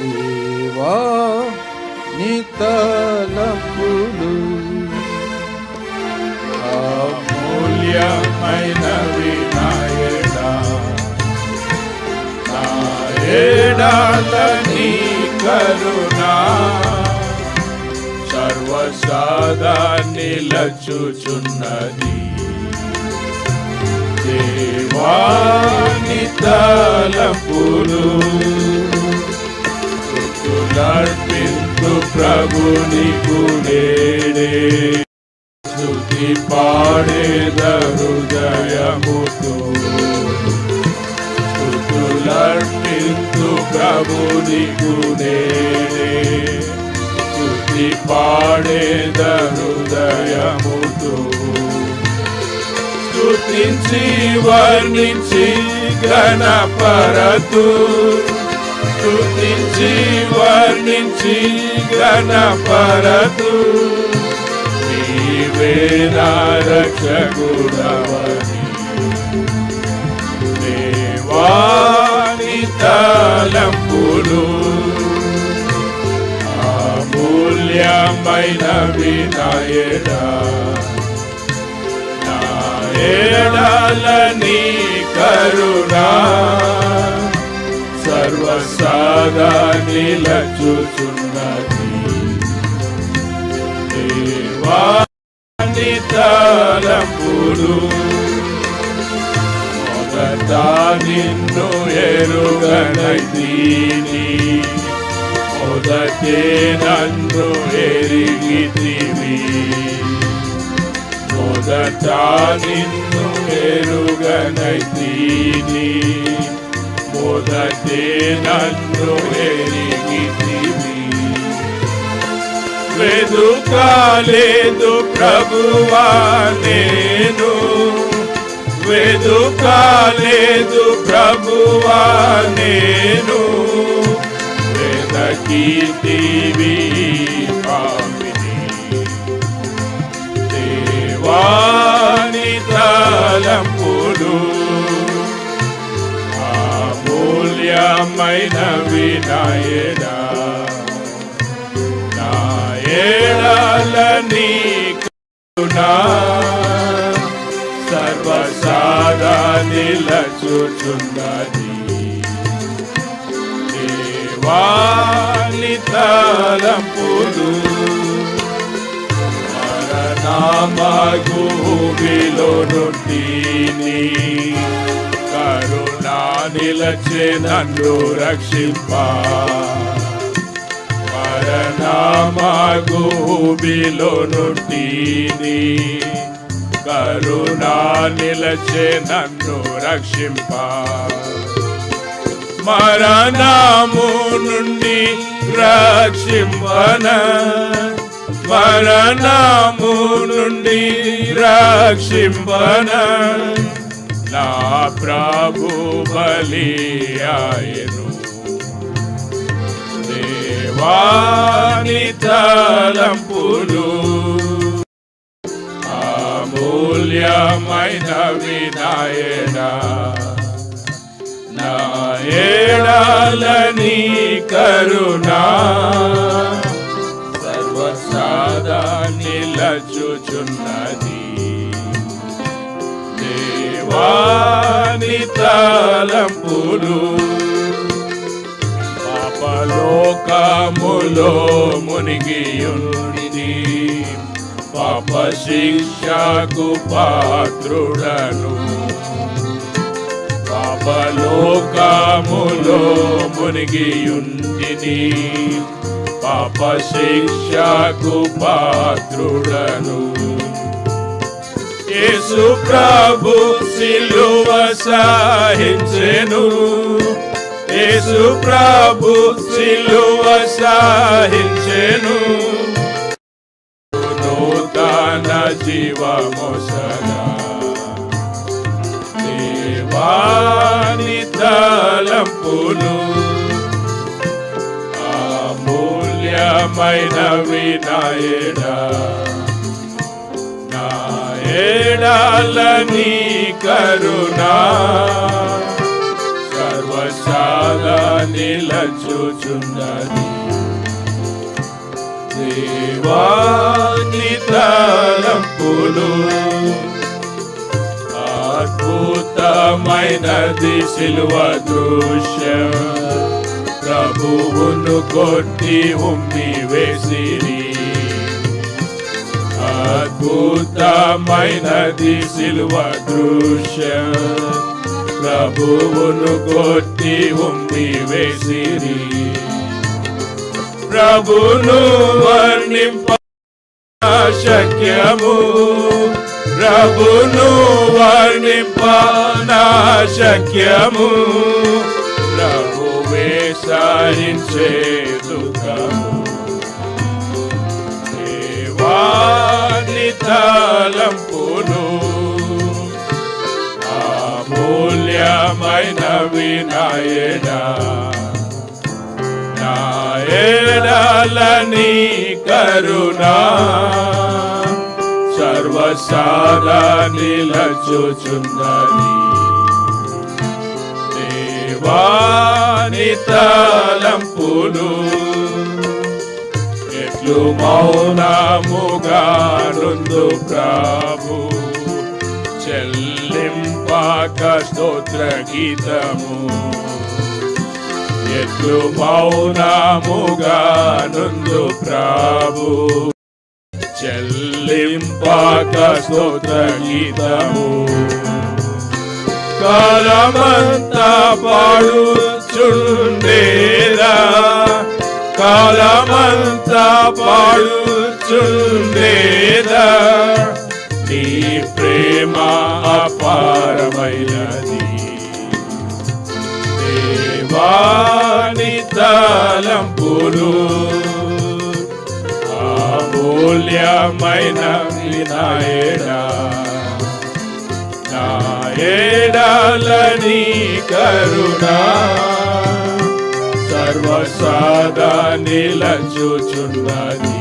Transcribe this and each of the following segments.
దేవా నితలపులు అమూల్యమైన వినాయడా నా నీ కరుణా. సర్వసాదా నిలచుచున్నది దేవాని తలపులు. ప్రభుని గుడేడే స్తుతి పాడేద హృదయముతో స్తుతులర్పింతు ప్రభుని గుడేడే స్తుతి పాడేద హృదయముతో స్తుతించి వర్ణించి గణపరతూ స్తుతించి వర్ణించి గణపరదు నీవే నా రక్షకుడవని దేవాని తలంపులు. అమూల్యమైన వినాయడా ఏడాల నీ కరుణ సర్వసాగా నిలచుచున్నది దేవాని తలంపులు మొదట నిన్ను ఎరుగనైతీని మొదటే నన్ను ఎరిగితివి. మొదట నిన్ను ఎరుగనైతీని మొదటే నన్ను ఎరిగితివి వెదుకాలేదు ప్రభువా నేను. వెదుకాలేదు ప్రభువా నేను. వెదకీతివి అమూల్యమైన వినాయనా. నా ఏడాల నీ కరుణా సర్వసాదా నిలచుచున్నది దేవాని తలంపులు మరణమాగువిలో నుండి కరుణా నిలచే నన్ను రక్షింపా. మరణమాగువిలో నుండి కరుణా నిలచే నన్ను రక్షింప. మరణము నుండి రక్షింపన. మరణము నుండి రక్షింపన. నా ప్రభు బలి ఆయను. దేవాని తలంపులు అమూల్యమైన వినాయన. నా ఏడాలని కరుణా సర్వసాదా నిలచుచున్నది. దేవాని తలంపులు పాపలోకములో మునిగియుండి పాప శిక్షకు పాత్రుడను. పాపలోకములో మునిగియుంటిని పాప శిక్షకు పాత్రుడను. యేసు ప్రభు సిలువ సాహించెను. యేసు ప్రభు సిలువ సాహించెను. నూతన జీవమొసగా దేవాని తలంపులు అమూల్యమైన వినాయడా. ఏడాల కరుణా సర్వ సర్వసాదా నిలచుచున్నది దేవాని తలంపులు అద్భుతమైనది సిలువ దృశ్యం ప్రభువును కొట్టి ఉమ్మి వేసిరి అద్భుతమైనది సిలువ దృశ్యం. ప్రభువును కొట్టి ఉమ్మి వేసిరి. ప్రభును వర్ణింప శక్యము. ప్రభును వర్ణింప శక్యము. ప్రభువే సారించే దుఃఖము. దేవాని అమూల్యమైన వినాయనా నాయడాలని కరుణా. సర్వసాదా నిలచుచున్నది దేవాని తలంపులు. ఎట్లు మౌనముగా నుందు ప్రభు. చెల్లింపాక స్తోత్ర గీతము. ఎట్లు మౌనముగా నుందు ప్రభు. చెల్లింపాక స్తోత్ర గీతము. కాలమంతా పాడుచుండేరా. కాలమంతా పాడుచుండేదా? నీ ప్రేమ అపారమైనది. దేవాని తలంపులు అమూల్యమైన వినాయడా నాయడాలని కరుణా. సదా నిలచుచున్నది.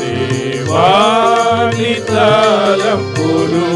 దేవాని తలంపులు